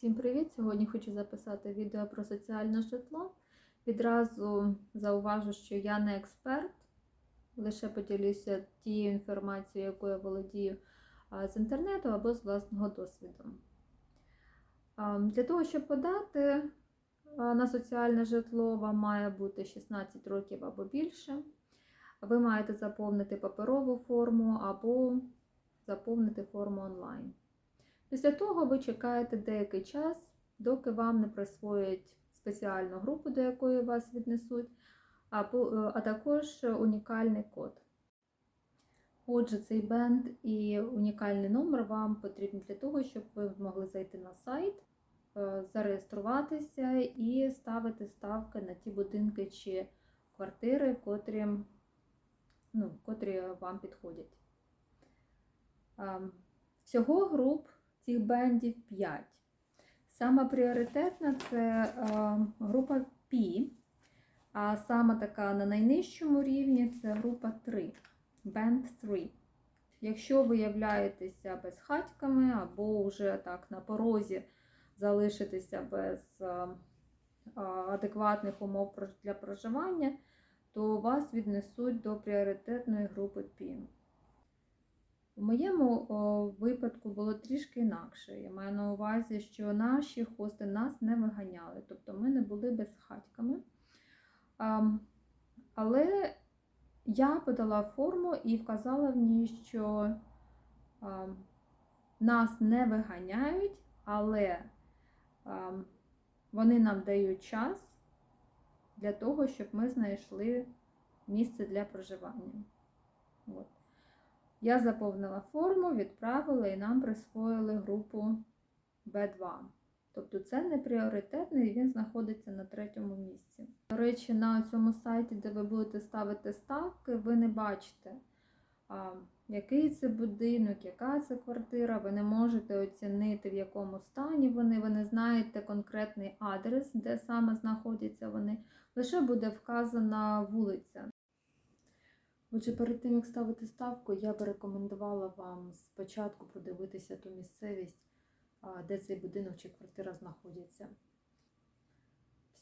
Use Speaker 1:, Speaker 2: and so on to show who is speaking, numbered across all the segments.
Speaker 1: Всім привіт! Сьогодні хочу записати відео про соціальне житло. Відразу зауважу, що я не експерт, лише поділюся тією інформацією, якою я володію з інтернету або з власного досвіду. Для того, щоб подати на соціальне житло, вам має бути 16 років або більше. Ви маєте заповнити паперову форму або заповнити форму онлайн. Після того ви чекаєте деякий час, доки вам не присвоять спеціальну групу, до якої вас віднесуть, а, а також унікальний код. Отже, цей бенд і унікальний номер вам потрібні для того, щоб ви могли зайти на сайт, е, зареєструватися і ставити ставки на ті будинки чи квартири, котрі, ну, котрі вам підходять. Ем, Всього груп цих бендів 5. Сама пріоритетна це е, група P, а саме така на найнижчому рівні це група 3, бенд 3. Якщо ви являєтеся безхатьками або вже так на порозі залишитеся без е, адекватних умов для проживання, то вас віднесуть до пріоритетної групи P. У моєму випадку було трішки інакше. Я маю на увазі, що наші хости нас не виганяли, тобто ми не були безхатьками. Але я подала форму і вказала в ній, що нас не виганяють, але вони нам дають час для того, щоб ми знайшли місце для проживання. От. Я заповнила форму, відправила і нам присвоїли групу Б2. Тобто це не пріоритетний, він знаходиться на третьому місці. До речі, на цьому сайті, де ви будете ставити ставки, ви не бачите, який це будинок, яка це квартира, ви не можете оцінити, в якому стані вони, ви не знаєте конкретний адрес, де саме знаходяться вони. Лише буде вказана вулиця. Отже, перед тим, як ставити ставку, я би рекомендувала вам спочатку продивитися ту місцевість, де цей будинок чи квартира знаходяться.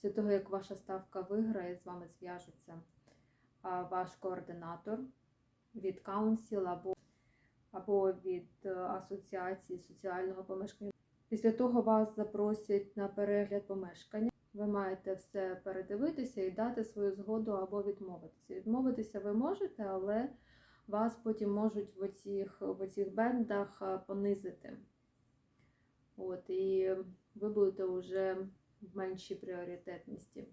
Speaker 1: Після того, як ваша ставка виграє, з вами зв'яжеться ваш координатор від Council або, або від е, Асоціації соціального помешкання. Після того вас запросять на перегляд помешкання. Ви маєте все передивитися і дати свою згоду або відмовитися. Відмовитися ви можете, але вас потім можуть в оцих, в оцих бендах понизити. От, І ви будете вже в меншій пріоритетності.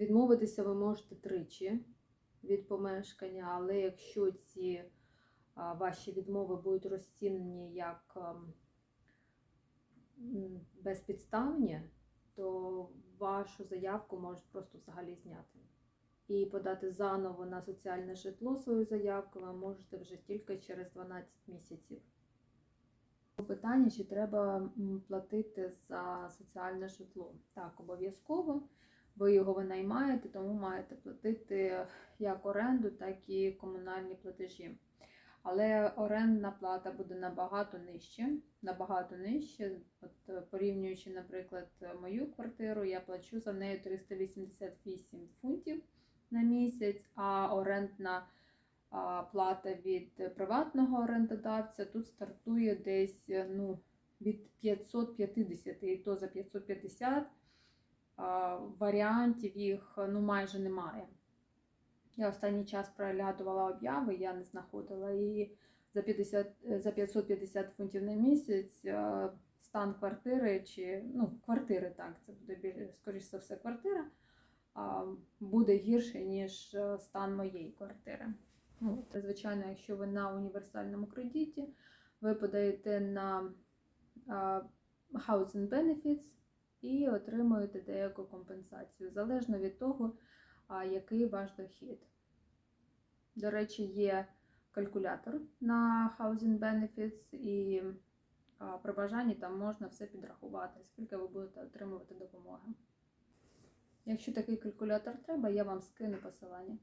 Speaker 1: Відмовитися ви можете тричі від помешкання, але якщо ці ваші відмови будуть розцінені як безпідставні, то вашу заявку можуть просто взагалі зняти. І подати заново на соціальне житло свою заявку ви можете вже тільки через 12 місяців. Питання, чи треба платити за соціальне житло. Так, обов'язково. Ви його винаймаєте, тому маєте платити як оренду, так і комунальні платежі. Але орендна плата буде набагато нижче, набагато нижче. От е, порівнюючи, наприклад, мою квартиру, я плачу за нею 388 фунтів на місяць, а орендна плата від приватного орендодавця тут стартує десь ну, від 550, і то за 550 варіантів їх ну, майже немає. Я останній час переглядувала обяви, я не знаходила і за 50, за 550 фунтів на місяць е, стан квартири чи ну, квартири, так, це буде скоріш за все квартира, буде гірше, ніж е, стан моєї квартири. Ну, Звичайно, якщо ви на універсальному кредиті, ви подаєте на Housing Benefits і отримуєте деяку компенсацію, залежно від того, який ваш дохід. До речі, є калькулятор на Housing Benefits, і при бажанні там можна все підрахувати, скільки ви будете отримувати допомоги. Якщо такий калькулятор треба, я вам скину посилання.